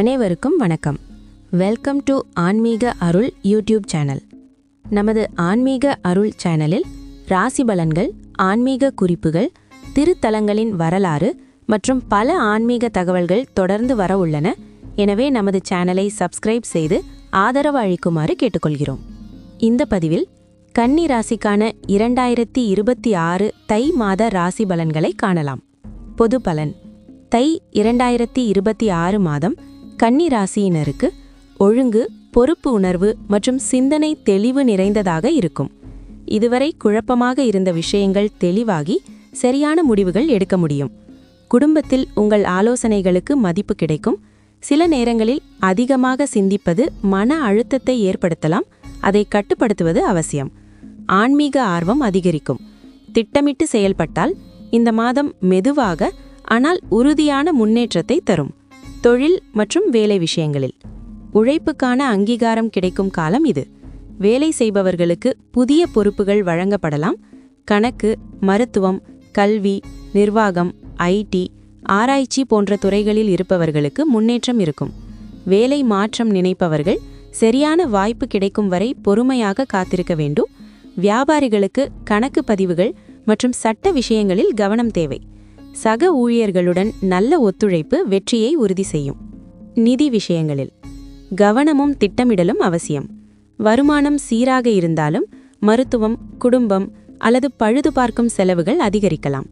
அனைவருக்கும் வணக்கம். Welcome to ஆன்மீக அருள் யூடியூப் சேனல் நமது ஆன்மீக அருள் சேனலில் ராசி பலன்கள் ஆன்மீக குறிப்புகள் திருத்தலங்களின் வரலாறு மற்றும் பல ஆன்மீக தகவல்கள் தொடர்ந்து வர உள்ளன. எனவே நமது சேனலை சப்ஸ்கிரைப் செய்து ஆதரவு அளிக்குமாறு கேட்டுக்கொள்கிறோம். இந்த பதிவில் கன்னி ராசிக்கான இரண்டாயிரத்தி இருபத்தி ஆறு தை மாத ராசி பலன்களை காணலாம். பொது பலன் தை இரண்டாயிரத்தி இருபத்தி ஆறு மாதம் கன்னி ராசியினருக்கு ஒழுங்கு பொறுப்பு உணர்வு மற்றும் சிந்தனை தெளிவு நிறைந்ததாக இருக்கும். இதுவரை குழப்பமாக இருந்த விஷயங்கள் தெளிவாகி சரியான முடிவுகள் எடுக்க முடியும். குடும்பத்தில் உங்கள் ஆலோசனைகளுக்கு மதிப்பு கிடைக்கும். சில நேரங்களில் அதிகமாக சிந்திப்பது மன அழுத்தத்தை ஏற்படுத்தலாம். அதை கட்டுப்படுத்துவது அவசியம். ஆன்மீக ஆர்வம் அதிகரிக்கும். திட்டமிட்டு செயல்பட்டால் இந்த மாதம் மெதுவாக ஆனால் உறுதியான முன்னேற்றத்தை தரும். தொழில் மற்றும் வேலை விஷயங்களில். உழைப்புக்கான அங்கீகாரம் கிடைக்கும் காலம் இது. வேலை செய்பவர்களுக்கு புதிய பொறுப்புகள் வழங்கப்படலாம். கணக்கு மருத்துவம் கல்வி நிர்வாகம் ஐடி ஆராய்ச்சி போன்ற துறைகளில் இருப்பவர்களுக்கு முன்னேற்றம் இருக்கும். வேலை மாற்றம் நினைப்பவர்கள் சரியான வாய்ப்பு கிடைக்கும் வரை பொறுமையாக காத்திருக்க வேண்டும். வியாபாரிகளுக்கு கணக்கு பதிவுகள் மற்றும் சட்ட விஷயங்களில் கவனம் தேவை. சக ஊழியர்களுடன் நல்ல ஒத்துழைப்பு வெற்றியை உறுதி செய்யும். நிதி விஷயங்களில் கவனமும் திட்டமிடலும் அவசியம். வருமானம் சீராக இருந்தாலும் மருத்துவம் குடும்பம் அல்லது பழுது பார்க்கும் செலவுகள் அதிகரிக்கலாம்.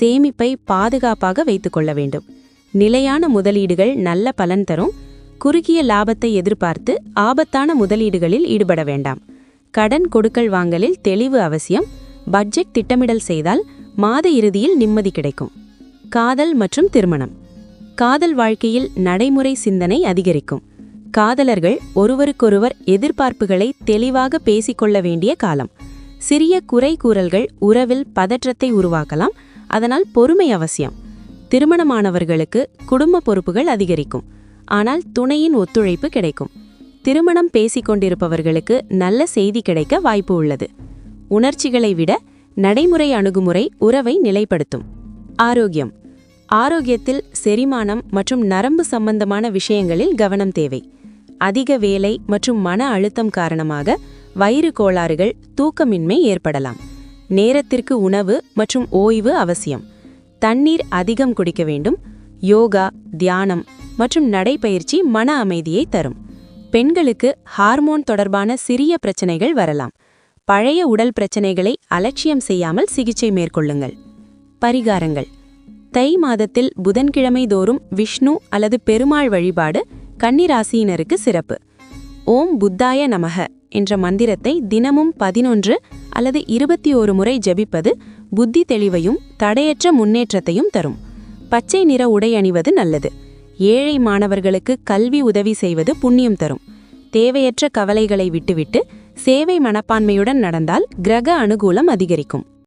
சேமிப்பை பாதுகாப்பாக வைத்துக்கொள்ள வேண்டும். நிலையான முதலீடுகள் நல்ல பலன் தரும். குறுகிய லாபத்தை எதிர்பார்த்து ஆபத்தான முதலீடுகளில் ஈடுபட வேண்டாம். கடன் கொடுக்கல் வாங்கலில் தெளிவு அவசியம். பட்ஜெட் திட்டமிடல் செய்தால் மாத இறுதியில் நிம்மதி கிடைக்கும். காதல் மற்றும் திருமணம். காதல் வாழ்க்கையில் நடைமுறை சிந்தனை அதிகரிக்கும். காதலர்கள் ஒருவருக்கொருவர் எதிர்பார்ப்புகளை தெளிவாக பேசிக்கொள்ள வேண்டிய காலம். சிறிய குறை கூறல்கள் உறவில் பதற்றத்தை உருவாக்கலாம். அதனால் பொறுமை அவசியம். திருமணமானவர்களுக்கு குடும்ப பொறுப்புகள் அதிகரிக்கும். ஆனால் துணையின் ஒத்துழைப்பு கிடைக்கும். திருமணம் பேசிக்கொண்டிருப்பவர்களுக்கு நல்ல செய்தி கிடைக்க வாய்ப்பு உள்ளது. உணர்ச்சிகளை விட நடைமுறை அணுகுமுறை உறவை நிலைப்படுத்தும். ஆரோக்கியம். ஆரோக்கியத்தில் செரிமானம் மற்றும் நரம்பு சம்பந்தமான விஷயங்களில் கவனம் தேவை. அதிக வேலை மற்றும் மன அழுத்தம் காரணமாக வயிறு கோளாறுகள் தூக்கமின்மை ஏற்படலாம். நேரத்திற்கு உணவு மற்றும் ஓய்வு அவசியம். தண்ணீர் அதிகம் குடிக்க வேண்டும். யோகா தியானம் மற்றும் நடைப்பயிற்சி மன அமைதியை தரும். பெண்களுக்கு ஹார்மோன் தொடர்பான சிறிய பிரச்சனைகள் வரலாம். பழைய உடல் பிரச்சனைகளை அலட்சியம் செய்யாமல் சிகிச்சை மேற்கொள்ளுங்கள். பரிகாரங்கள். தை மாதத்தில் புதன்கிழமை தோறும் விஷ்ணு அல்லது பெருமாள் வழிபாடு கன்னிராசியினருக்கு சிறப்பு. ஓம் புத்தாய நமக என்ற மந்திரத்தை தினமும் பதினொன்று அல்லது இருபத்தி ஓரு முறை ஜபிப்பது புத்தி தெளிவையும் தடையற்ற முன்னேற்றத்தையும் தரும். பச்சை நிற உடை அணிவது நல்லது. ஏழை மாணவர்களுக்கு கல்வி உதவி செய்வது புண்ணியம் தரும். தேவையற்ற கவலைகளை விட்டுவிட்டு சேவை மனப்பான்மையுடன் நடந்தால் கிரக அனுகூலம் அதிகரிக்கும்.